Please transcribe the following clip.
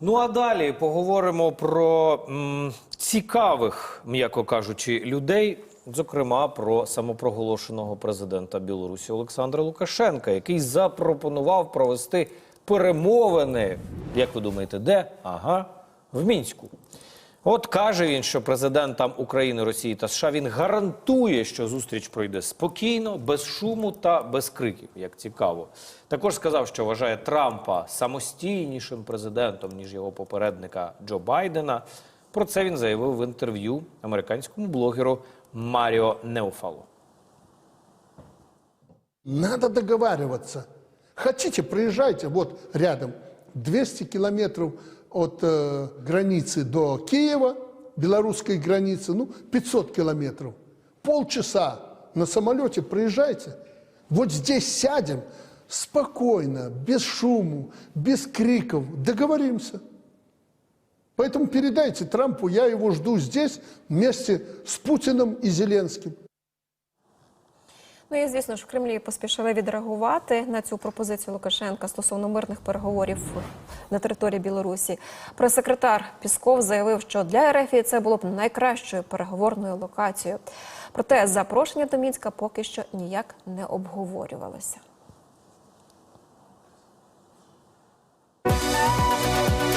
Ну а далі поговоримо про м, цікавих, м'яко кажучи, людей, зокрема про самопроголошеного президента Білорусі Олександра Лукашенка, який запропонував провести перемовини. Як ви думаєте, де? Ага, в мінську. От каже він, що президентам України, Росії та США він гарантує, що зустріч пройде спокійно, без шуму та без криків. Як цікаво. Також сказав, що вважає Трампа самостійнішим президентом ніж його попередника Джо Байдена. Про це він заявив в інтерв'ю американському блогеру Маріо Неуфало. Надо договариваться. Хотите, проезжайте, вот рядом, 200 километров от э, границы до Киева, белорусской границы, ну, 500 километров. Полчаса на самолете проезжайте. Вот здесь сядем спокойно, без шуму, без криков, договоримся. Поэтому передайте Трампу, я его жду здесь вместе с Путиным и Зеленским. Ну і звісно ж в Кремлі поспішили відреагувати на цю пропозицію Лукашенка стосовно мирних переговорів на території Білорусі. Прес-секретар Пісков заявив, що для РФ це було б найкращою переговорною локацією. Проте запрошення до мінська поки що ніяк не обговорювалося.